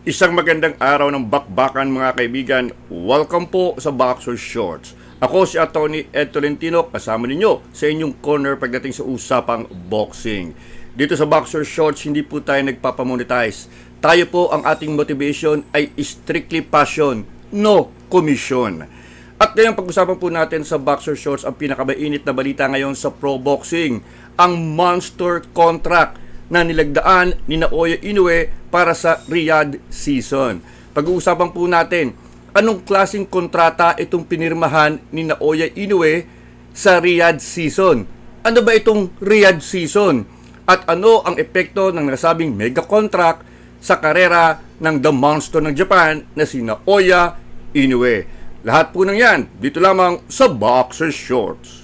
Isang magandang araw ng bakbakan mga kaibigan. Welcome po sa Boxer Shorts. Ako si Atty. Ed Tolentino kasama ninyo sa inyong corner pagdating sa usapang boxing. Dito sa Boxer Shorts hindi po tayo nagpapamonetize. Tayo po ang ating motivation ay strictly passion, no commission. At ngayon pag-usapan po natin sa Boxer Shorts ang pinakamainit na balita ngayon sa pro boxing, ang monster contract na nilagdaan ni Naoya Inoue para sa Riyadh season. Pag-uusapan po natin, anong klaseng kontrata itong pinirmahan ni Naoya Inoue sa Riyadh season? Ano ba itong Riyadh season? At ano ang epekto ng nasabing mega contract sa karera ng The Monster ng Japan na si Naoya Inoue? Lahat po ng yan, dito lamang sa Boxer Shorts.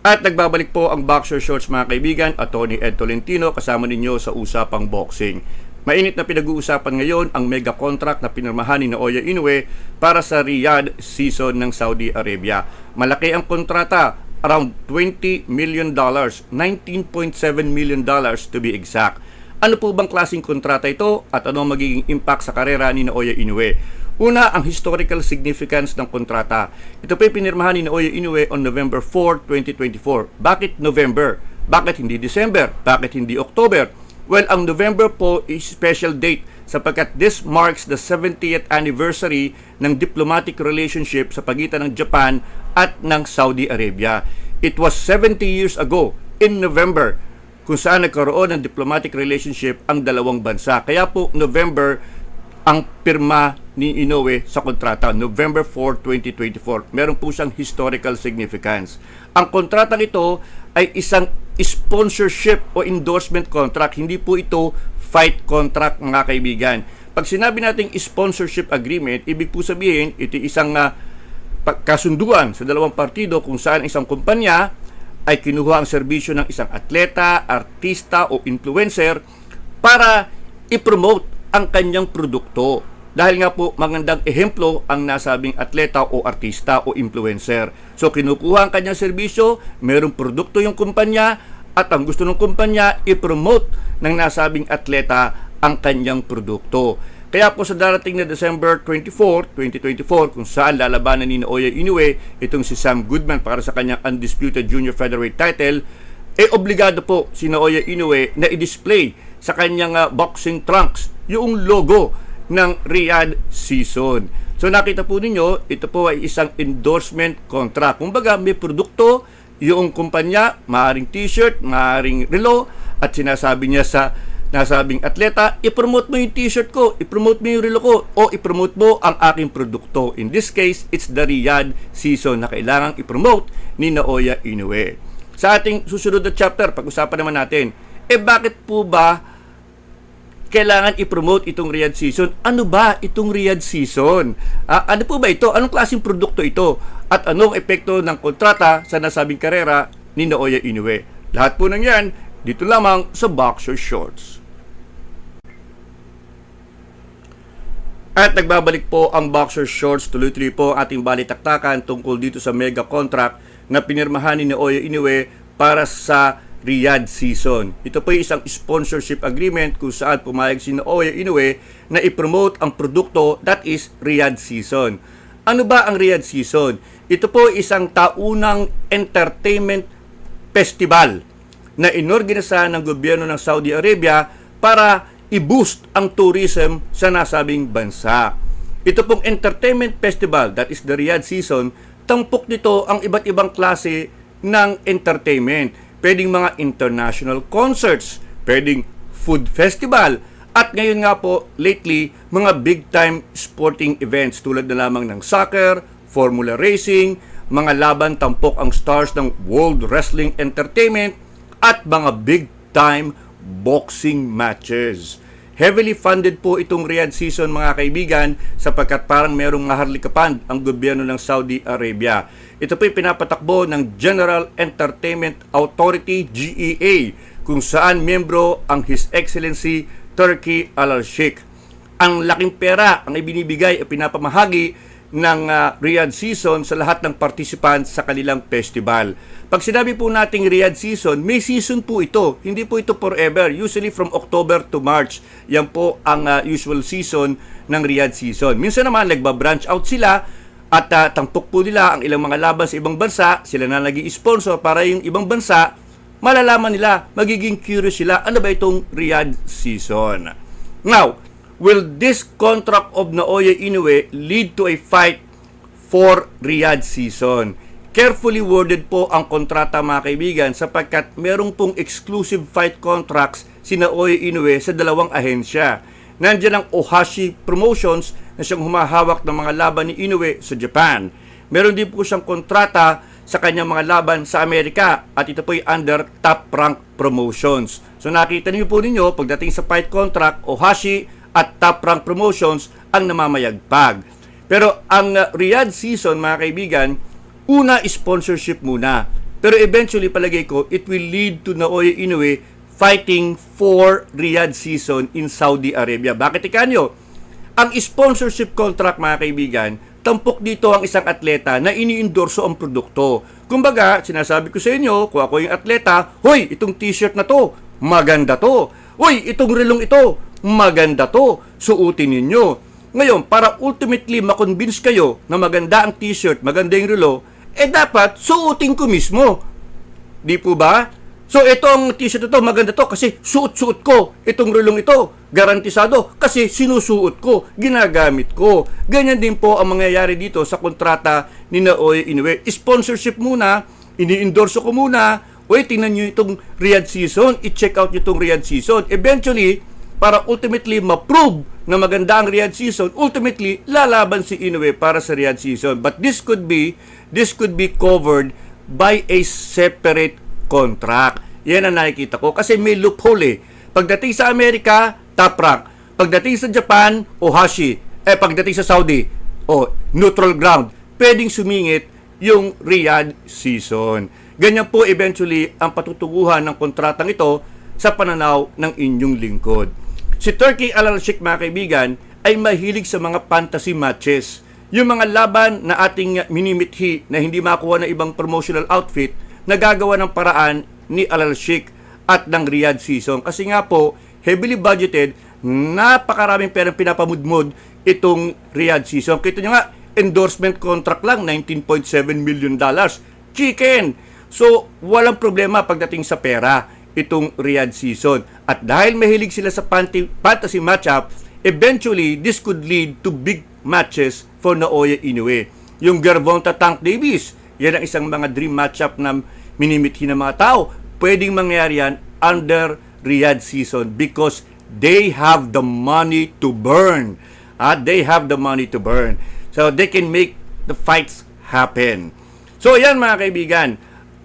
At nagbabalik po ang Boxer Shorts mga kaibigan, Attorney Ed Tolentino kasama ninyo sa Usapang Boxing. Mainit na pinag-uusapan ngayon ang mega contract na pinirmahan ni Naoya Inoue para sa Riyadh season ng Saudi Arabia. Malaki ang kontrata, around 20 million dollars, 19.7 million dollars to be exact. Ano po bang klaseng kontrata ito at ano magiging impact sa karera ni Naoya Inoue? Una, ang historical significance ng kontrata. Ito po ay pinirmahan ni Naoya Inoue on November 4, 2024. Bakit November? Bakit hindi December? Bakit hindi October? Well, ang November po is special date sapagkat this marks the 70th anniversary ng diplomatic relationship sa pagitan ng Japan at ng Saudi Arabia. It was 70 years ago in November kung saan nagkaroon ng diplomatic relationship ang dalawang bansa. Kaya po November ang pirma ni Inoue sa kontrata, November 4, 2024. Meron po siyang historical significance. Ang kontratang ito ay isang sponsorship o endorsement contract. Hindi po ito fight contract mga kaibigan. Pag sinabi nating sponsorship agreement, ibig po sabihin ito isang uh, kasunduan sa dalawang partido kung saan isang kumpanya ay kinuha ang serbisyo ng isang atleta, artista o influencer para i-promote ang kanyang produkto. Dahil nga po magandang ehemplo ang nasabing atleta o artista o influencer. So kinukuha ang kanyang serbisyo, mayroong produkto yung kumpanya at ang gusto ng kumpanya i-promote ng nasabing atleta ang kanyang produkto. Kaya po sa darating na December 24, 2024, kung saan lalabanan ni Naoya Inoue itong si Sam Goodman para sa kanyang undisputed junior featherweight title, eh obligado po si Naoya Inoue na i-display sa kanyang uh, boxing trunks yung logo ng Riyadh season. So nakita po ninyo, ito po ay isang endorsement contract. Kumbaga may produkto, yung kumpanya, maaring t-shirt, maaring relo, at sinasabi niya sa nasabing atleta, i-promote mo yung t-shirt ko, i-promote mo yung relo ko, o i-promote mo ang aking produkto. In this case, it's the Riyadh season na kailangang i-promote ni Naoya Inoue. Sa ating susunod na chapter, pag-usapan naman natin, eh bakit po ba kailangan i-promote itong Riyadh season. Ano ba itong Riyadh season? Ah, ano po ba ito? Anong klaseng produkto ito? At anong epekto ng kontrata sa nasabing karera ni Naoya Inoue? Lahat po ng yan, dito lamang sa Boxer Shorts. At nagbabalik po ang Boxer Shorts. Tuloy-tuloy po ating balitaktakan tungkol dito sa mega contract na pinirmahan ni Naoya Inoue para sa Riyadh season. Ito po ay isang sponsorship agreement kung saan pumayag si Naoya Inoue na i-promote ang produkto that is Riyadh season. Ano ba ang Riyadh season? Ito po isang taunang entertainment festival na inorganisa ng gobyerno ng Saudi Arabia para i-boost ang tourism sa nasabing bansa. Ito pong entertainment festival that is the Riyadh season, tampok nito ang iba't ibang klase ng entertainment pwedeng mga international concerts, pwedeng food festival, at ngayon nga po, lately, mga big-time sporting events tulad na lamang ng soccer, formula racing, mga laban tampok ang stars ng World Wrestling Entertainment, at mga big-time boxing matches. Heavily funded po itong Riyadh season mga kaibigan sapagkat parang merong maharlikapan ang gobyerno ng Saudi Arabia. Ito po ay pinapatakbo ng General Entertainment Authority GEA kung saan membro ang His Excellency Turkey Al-Sheikh. Ang laking pera ang ibinibigay at pinapamahagi ng ah, Riyadh season sa lahat ng participants sa kanilang festival. Pag sinabi po nating Riyadh season, may season po ito. Hindi po ito forever. Usually from October to March. Yan po ang ah, usual season ng Riyadh season. Minsan naman nagba-branch out sila at ah, tampok po nila ang ilang mga laban sa ibang bansa. Sila na naging sponsor para yung ibang bansa malalaman nila, magiging curious sila, ano ba itong Riyadh season? Now, will this contract of Naoya Inoue lead to a fight for Riyadh season? Carefully worded po ang kontrata mga kaibigan sapagkat merong pong exclusive fight contracts si Naoya Inoue sa dalawang ahensya. Nandiyan ang Ohashi Promotions na siyang humahawak ng mga laban ni Inoue sa Japan. Meron din po siyang kontrata sa kanyang mga laban sa Amerika at ito po ay under Top Rank Promotions. So nakita niyo po ninyo pagdating sa fight contract, Ohashi at Top Rank Promotions ang namamayagpag. Pero ang uh, Riyadh season mga kaibigan, una sponsorship muna. Pero eventually palagay ko it will lead to Naoya Inoue fighting for Riyadh season in Saudi Arabia. Bakit ikanyo? Ang sponsorship contract mga kaibigan, tampok dito ang isang atleta na iniendorso ang produkto. Kumbaga, sinasabi ko sa inyo, kung ako yung atleta, Hoy, itong t-shirt na to, maganda to. Hoy, itong relong ito, maganda to. Suotin ninyo. Ngayon, para ultimately makonvince kayo na maganda ang t-shirt, maganda yung relo, eh dapat suotin ko mismo. Di po ba? So itong t-shirt ito, maganda to kasi suot-suot ko. Itong rulong ito, garantisado kasi sinusuot ko, ginagamit ko. Ganyan din po ang mangyayari dito sa kontrata ni Naoy Inoue. Sponsorship muna, ini-endorse ko muna. Uy, tingnan nyo itong Riyadh season, i-check out nyo itong Riyadh season. Eventually, para ultimately ma-prove na maganda ang Riyadh season, ultimately lalaban si Inoue para sa Riyadh season. But this could be this could be covered by a separate contract. Yan ang nakikita ko kasi may loophole eh. Pagdating sa Amerika, top rank. Pagdating sa Japan, Ohashi. Eh pagdating sa Saudi, oh, neutral ground. Pwedeng sumingit yung Riyadh season. Ganyan po eventually ang patutuguhan ng kontratang ito sa pananaw ng inyong lingkod. Si Turkey Al-Sheikh mga kaibigan ay mahilig sa mga fantasy matches. Yung mga laban na ating minimithi na hindi makuha ng ibang promotional outfit, nagagawa ng paraan ni Al-Sheikh at ng Riyadh season. Kasi nga po, heavily budgeted, napakaraming perang pinapamudmod itong Riyadh season. Kita nyo nga, endorsement contract lang, 19.7 million dollars. Chicken! So, walang problema pagdating sa pera itong Riyadh season. At dahil mahilig sila sa fantasy matchup, eventually, this could lead to big matches for Naoya Inoue. Yung Gervonta Tank Davis, yan ang isang mga dream matchup na minimithi ng mga tao. Pwedeng mangyari yan under Riyadh season because they have the money to burn. At they have the money to burn. So they can make the fights happen. So yan mga kaibigan,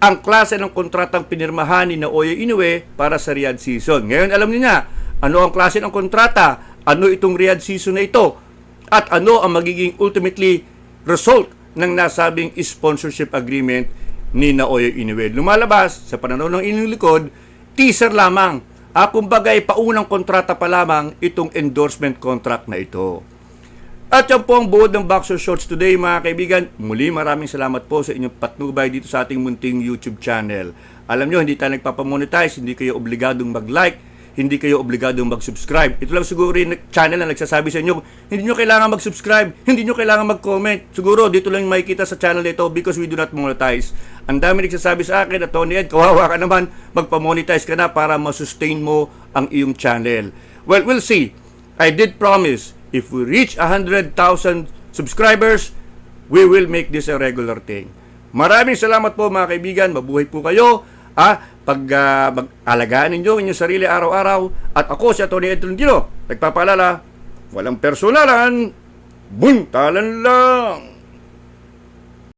ang klase ng kontratang pinirmahan ni Naoya Inoue para sa Riyadh season. Ngayon alam niyo na, ano ang klase ng kontrata, ano itong Riyadh season na ito, at ano ang magiging ultimately result ng nasabing sponsorship agreement ni Naoya Inoue. Lumalabas sa pananaw ng inyong likod, teaser lamang. Ah, kumbagay, paunang kontrata pa lamang itong endorsement contract na ito. At yan po ang buod ng Boxer Shorts today mga kaibigan. Muli maraming salamat po sa inyong patnubay dito sa ating munting YouTube channel. Alam nyo, hindi tayo nagpapamonetize, hindi kayo obligadong mag-like, hindi kayo obligadong mag-subscribe. Ito lang siguro yung channel na nagsasabi sa inyo, hindi nyo kailangan mag-subscribe, hindi nyo kailangan mag-comment. Siguro dito lang makikita sa channel nito because we do not monetize. Ang dami nagsasabi sa akin na Tony Ed, kawawa ka naman, magpa-monetize ka na para masustain mo ang iyong channel. Well, we'll see. I did promise if we reach 100,000 subscribers, we will make this a regular thing. Maraming salamat po mga kaibigan. Mabuhay po kayo. Ah, pag uh, mag-alagaan ninyo inyong sarili araw-araw. At ako si Tony Ed Tolentino, nagpapaalala, walang personalan, buntalan lang.